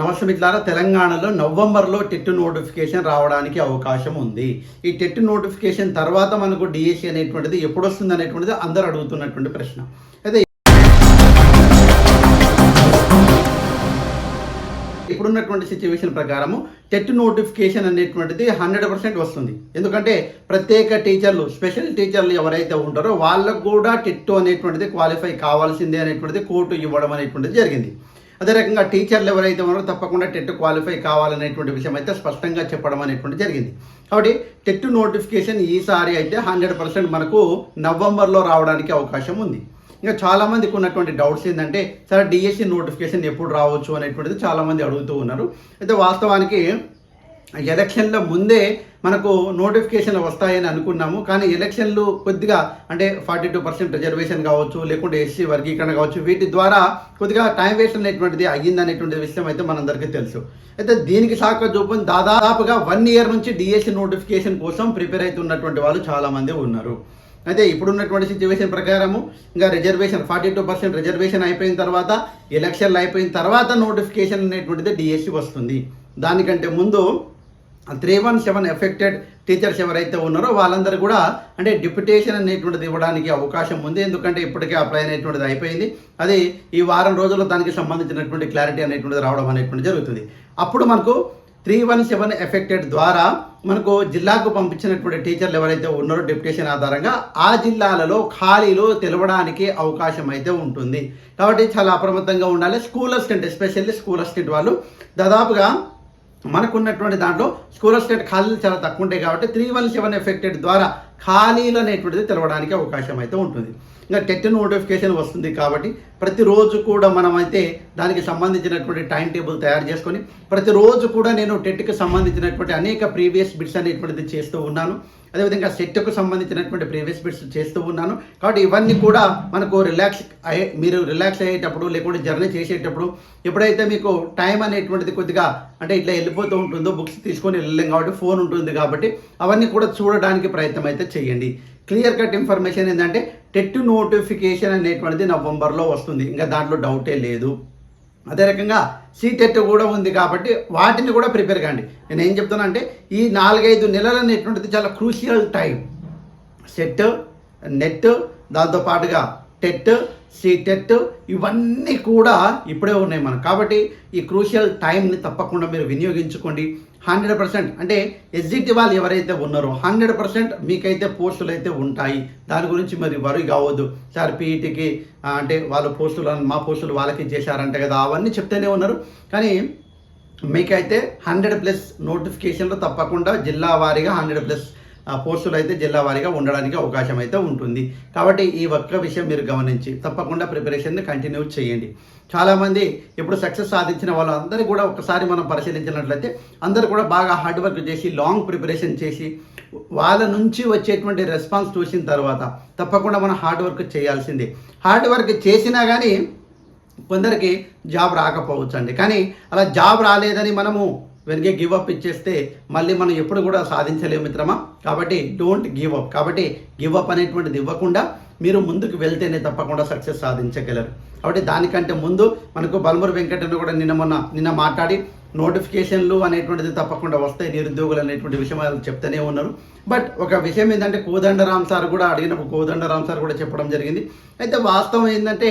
నమస్తే మిత్రులారా తెలంగాణలో నవంబర్లో టెట్ నోటిఫికేషన్ రావడానికి అవకాశం ఉంది. ఈ టెట్ నోటిఫికేషన్ తర్వాత మనకు డిఎస్సి అనేటువంటిది ఎప్పుడు వస్తుంది అనేటువంటిది అందరూ అడుగుతున్నటువంటి ప్రశ్న. అయితే ఇప్పుడున్నటువంటి సిచ్యువేషన్ ప్రకారము టెట్ నోటిఫికేషన్ అనేటువంటిది హండ్రెడ్ పర్సెంట్ వస్తుంది. ఎందుకంటే ప్రత్యేక టీచర్లు స్పెషల్ టీచర్లు ఎవరైతే ఉంటారో వాళ్ళకు కూడా టెట్ అనేటువంటిది క్వాలిఫై కావాల్సిందే అనేటువంటిది కోర్టు ఇవ్వడం అనేటువంటిది జరిగింది. అదే రకంగా టీచర్లు ఎవరైతే ఉన్నారో తప్పకుండా టెట్ క్వాలిఫై కావాలనేటువంటి విషయం అయితే స్పష్టంగా చెప్పడం అనేటువంటి జరిగింది. కాబట్టి టెట్ నోటిఫికేషన్ ఈసారి అయితే హండ్రెడ్ పర్సెంట్ మనకు నవంబర్లో రావడానికి అవకాశం ఉంది. ఇంకా చాలామందికి ఉన్నటువంటి డౌట్స్ ఏంటంటే సరే డిఎస్సి నోటిఫికేషన్ ఎప్పుడు రావచ్చు? అనేటువంటిది చాలామంది అడుగుతూ ఉన్నారు. అయితే వాస్తవానికి ఎలక్షన్ల ముందే మనకు నోటిఫికేషన్లు వస్తాయని అనుకున్నాము. కానీ ఎలక్షన్లు కొద్దిగా అంటే ఫార్టీ టూ పర్సెంట్ రిజర్వేషన్ కావచ్చు లేకుంటే ఎస్సీ వర్గీకరణ కావచ్చు వీటి ద్వారా కొద్దిగా టైం వేస్ట్ అనేటువంటిది అయ్యింది అనేటువంటి విషయం అయితే మనందరికీ తెలుసు. అయితే దీనికి శాఖ చూపని దాదాపుగా వన్ ఇయర్ నుంచి డిఎస్సి నోటిఫికేషన్ కోసం ప్రిపేర్ అవుతున్నటువంటి వాళ్ళు చాలామంది ఉన్నారు. అయితే ఇప్పుడున్నటువంటి సిచ్యువేషన్ ప్రకారము ఇంకా reservation forty two percent reservation అయిపోయిన తర్వాత ఎలక్షన్లు అయిపోయిన తర్వాత నోటిఫికేషన్ అనేటువంటిది డిఎస్సి వస్తుంది. దానికంటే ముందు three one seven affected teachers ఎవరైతే ఉన్నారో వాళ్ళందరూ కూడా అంటే డిప్యుటేషన్ అనేటువంటిది ఇవ్వడానికి అవకాశం ఉంది. ఎందుకంటే ఇప్పటికే అప్లై అనేటువంటిది అయిపోయింది. అది ఈ వారం రోజుల్లో దానికి సంబంధించినటువంటి క్లారిటీ అనేటువంటిది రావడం అనేటువంటిది జరుగుతుంది. అప్పుడు మనకు త్రీ వన్ సెవెన్ ఎఫెక్టెడ్ ద్వారా మనకు జిల్లాకు పంపించినటువంటి టీచర్లు ఎవరైతే ఉన్నారో డెప్యుటేషన్ ఆధారంగా ఆ జిల్లాలలో ఖాళీలు తెలవడానికి అవకాశం అయితే ఉంటుంది. కాబట్టి చాలా అప్రమత్తంగా ఉండాలి. School assistant especially school assistant వాళ్ళు దాదాపుగా మనకున్నటువంటి దాంట్లో స్కూల్ స్టేట్ ఖాళీలు చాలా తక్కువ ఉంటాయి కాబట్టి త్రీ వన్ సెవెన్ ఎఫెక్టెడ్ ద్వారా ఖాళీలు అనేటువంటిది తెలవడానికి అవకాశం అయితే ఉంటుంది. ఇంకా టెట్ నోటిఫికేషన్ వస్తుంది కాబట్టి ప్రతిరోజు కూడా మనమైతే దానికి సంబంధించినటువంటి టైం టేబుల్ తయారు చేసుకొని ప్రతిరోజు కూడా నేను టెట్కి సంబంధించినటువంటి అనేక ప్రీవియస్ బిట్స్ అనేటువంటిది చేస్తూ ఉన్నాను. అదేవిధంగా సెట్కు సంబంధించినటువంటి ప్రీవియస్ బిట్స్ చేస్తూ ఉన్నాను. కాబట్టి ఇవన్నీ కూడా మనకు రిలాక్స్ అయ్యే మీరు రిలాక్స్ అయ్యేటప్పుడు లేకుంటే జర్నీ చేసేటప్పుడు ఎప్పుడైతే మీకు టైం అనేటువంటిది కొద్దిగా అంటే ఇట్లా వెళ్ళిపోతూ ఉంటుందో బుక్స్ తీసుకొని వెళ్ళలేం కాబట్టి ఫోన్ ఉంటుంది కాబట్టి అవన్నీ కూడా చూడడానికి ప్రయత్నం అయితే చేయండి. క్లియర్ కట్ ఇన్ఫర్మేషన్ ఏంటంటే టెట్ నోటిఫికేషన్ అనేటువంటిది నవంబర్లో వస్తుంది. ఇంకా దాంట్లో డౌటే లేదు. అదే రకంగా సీటెట్ కూడా ఉంది కాబట్టి వాటిని కూడా ప్రిపేర్ కాండి. నేను ఏం చెప్తున్నా అంటే ఈ నాలుగైదు నెలలు అనేటువంటిది చాలా క్రూషియల్ టైం. సెట్ నెట్ దాంతోపాటుగా టెట్ సీటెట్ ఇవన్నీ కూడా ఇప్పుడే ఉన్నాయి మనకు. కాబట్టి ఈ క్రూషియల్ టైంని తప్పకుండా మీరు వినియోగించుకోండి. హండ్రెడ్ పర్సెంట్ అంటే ఎస్జిటి వాళ్ళు ఎవరైతే ఉన్నారో హండ్రెడ్ పర్సెంట్ మీకైతే పోస్టులు అయితే ఉంటాయి. దాని గురించి మరి వరి కావద్దు. సార్ పీఈటీకి అంటే వాళ్ళ పోస్టులు మా పోస్టులు వాళ్ళకి చేశారంట కదా అవన్నీ చెప్తూనే ఉన్నారు. కానీ మీకైతే హండ్రెడ్ ప్లస్ నోటిఫికేషన్లు తప్పకుండా జిల్లా వారీగా హండ్రెడ్ ప్లస్ పోస్టులు అయితే జిల్లా వారీగా ఉండడానికి అవకాశం అయితే ఉంటుంది. కాబట్టి ఈ ఒక్క విషయం మీరు గమనించి తప్పకుండా ప్రిపరేషన్ని కంటిన్యూ చేయండి. చాలామంది ఇప్పుడు సక్సెస్ సాధించిన వాళ్ళందరూ కూడా ఒకసారి మనం పరిశీలించినట్లయితే అందరూ కూడా బాగా హార్డ్ వర్క్ చేసి లాంగ్ ప్రిపరేషన్ చేసి వాళ్ళ నుంచి వచ్చేటువంటి రెస్పాన్స్ చూసిన తర్వాత తప్పకుండా మనం హార్డ్ వర్క్ చేయాల్సిందే. హార్డ్ వర్క్ చేసినా కానీ కొందరికి జాబ్ రాకపోవచ్చు అండి కానీ అలా జాబ్ రాలేదని మనము వెనకే గివ్ అప్ ఇచ్చేస్తే మళ్ళీ మనం ఎప్పుడు కూడా సాధించలేము మిత్రమా? కాబట్టి డోంట్ గివ్ అప్. కాబట్టి గివ్ అప్ అనేటువంటిది ఇవ్వకుండా మీరు ముందుకు వెళ్తేనే తప్పకుండా సక్సెస్ సాధించగలరు. కాబట్టి దానికంటే ముందు మనకు బల్మూరు వెంకటను కూడా నిన్న మొన్న నిన్న మాట్లాడి నోటిఫికేషన్లు అనేటువంటిది తప్పకుండా వస్తాయి. నిరుద్యోగులు అనేటువంటి విషయం వాళ్ళు చెప్తూనే ఉన్నారు. బట్ ఒక విషయం ఏంటంటే కోదండరామ్ సార్ కూడా అడిగినప్పుడు కోదండరామ్ సార్ కూడా చెప్పడం జరిగింది. అయితే వాస్తవం ఏంటంటే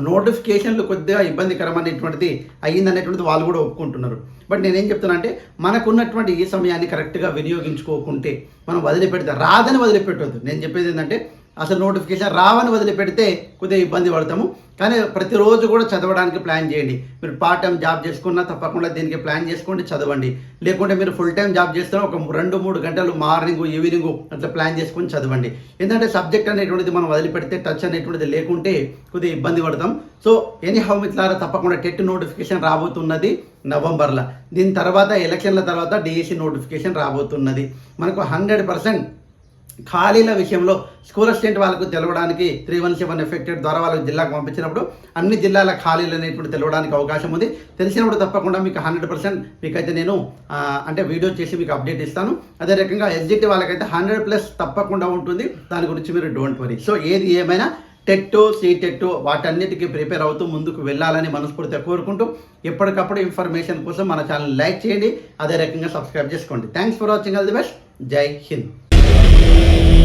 నోటిఫికేషన్లు కొద్దిగా ఇబ్బందికరమైనటువంటిది అయ్యిందనేటువంటిది వాళ్ళు కూడా ఒప్పుకుంటున్నారు. బట్ నేనేం చెప్తున్నా అంటే మనకున్నటువంటి ఈ సమయాన్ని కరెక్ట్గా వినియోగించుకోకుంటే మనం వదిలిపెడితే రాదని వదిలిపెట్టొద్దు. నేను చెప్పేది ఏంటంటే అసలు నోటిఫికేషన్ రావని వదిలిపెడితే కొద్దిగా ఇబ్బంది పడతాము. కానీ ప్రతిరోజు కూడా చదవడానికి ప్లాన్ చేయండి. మీరు పార్ట్ టైం జాబ్ చేసుకున్నా తప్పకుండా దీనికి ప్లాన్ చేసుకోండి చదవండి. లేకుంటే మీరు ఫుల్ టైం జాబ్ చేస్తున్నా ఒక రెండు మూడు గంటలు మార్నింగ్ ఈవినింగ్ అట్లా ప్లాన్ చేసుకొని చదవండి. ఎందుకంటే సబ్జెక్ట్ అనేటువంటిది మనం వదిలిపెడితే టచ్ అనేటువంటిది లేకుంటే కొద్దిగా ఇబ్బంది పడతాం. సో ఎనీ హౌ మిత్రులారా తప్పకుండా టెట్ నోటిఫికేషన్ రాబోతున్నది నవంబర్లో. దీని తర్వాత ఎలక్షన్ల తర్వాత డిఎస్సి నోటిఫికేషన్ రాబోతున్నది. మనకు హండ్రెడ్ పర్సెంట్ ఖాళీల విషయంలో స్కూల్ అసిస్టెంట్ వాళ్ళకు తెలవడానికి త్రీ వన్ సెవెన్ ఎఫెక్టెడ్ ద్వారా వాళ్ళకి జిల్లాకు పంపించినప్పుడు అన్ని జిల్లాల ఖాళీలు అనేటువంటి తెలవడానికి అవకాశం ఉంది. తెలిసినప్పుడు తప్పకుండా మీకు హండ్రెడ్ పర్సెంట్ మీకైతే నేను అంటే వీడియో చేసి మీకు అప్డేట్ ఇస్తాను. అదే రకంగా ఎస్జిటి వాళ్ళకైతే హండ్రెడ్ ప్లస్ తప్పకుండా ఉంటుంది. దాని గురించి మీరు డోంట్ వరీ సో ఏది ఏమైనా టెట్ సీటెట్ వాటన్నిటికీ ప్రిపేర్ అవుతూ ముందుకు వెళ్ళాలని మనస్ఫూర్తిగా కోరుకుంటూ ఎప్పటికప్పుడు ఇన్ఫర్మేషన్ కోసం మన ఛానల్ లైక్ చేయండి. అదే రకంగా సబ్స్క్రైబ్ చేసుకోండి. Thanks for watching all the best జై హింద్ Bye.